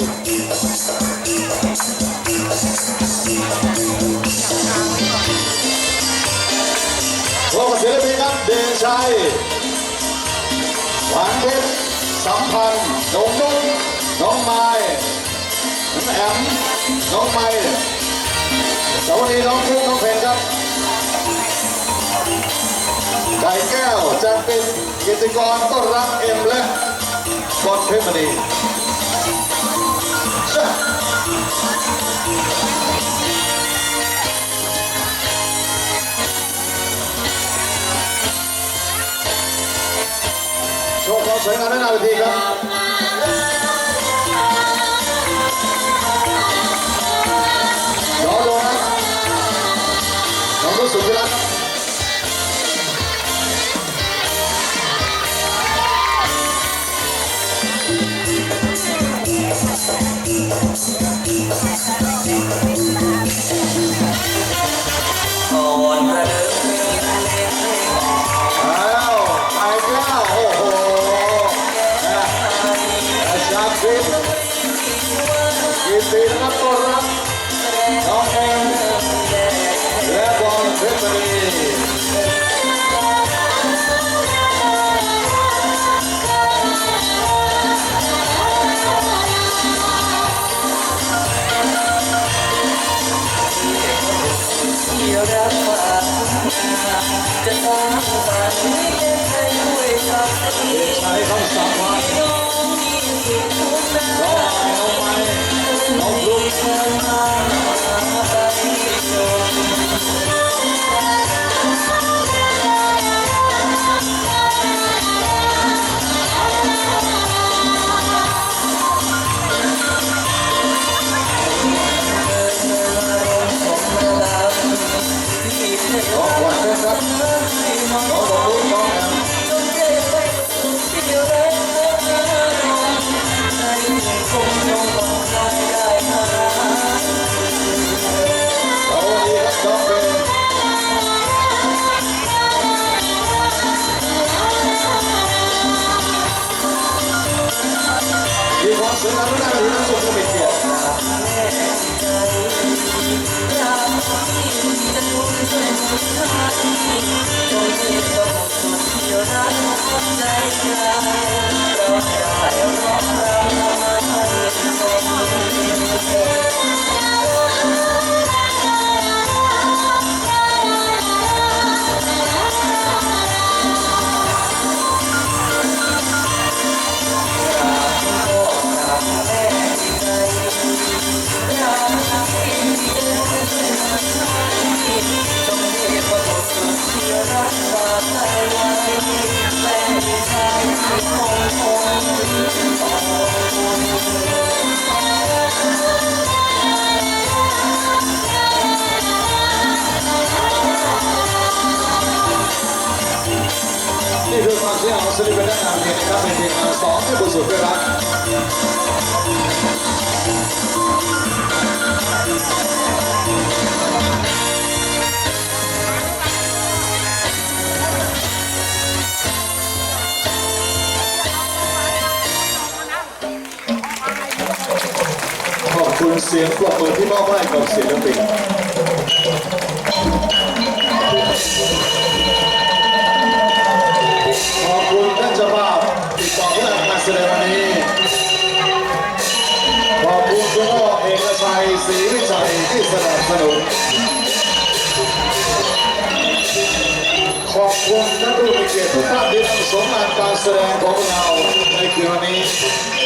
พวกศิลปินครับเดชชัยหวานเพชรสัมพันธ์น้องนุ่นน้องไม้น้องแอมน้องไม้สวัสดีน้องฟุ๊กน้องเพนครับไก่แก้วจะเป็นกิจกรต้อนรับเอ็มและบอลเพชรมณี โชว์ความสวยงามในหน้าเวทีครับรอดูนะน้องรู้สุดที่รักครับก่ ใช้คำสั่งมา มีความส น่ารักที่สุดก็เป็นเกียรตินี่คือความเสียงของศิลปินนักงานเพลงนะครับเป็นเพลงสองที่บริสุทธิ์ด้วยรักขอบคุณเสียงปรบมือที่มอบให้กับศิลปิน ศรีวิชัยที่สนับสนุนขอบคุณท่านผู้มีเกียรติทุกท่านที่นำสมงานการแสดงของเราในคืนนี้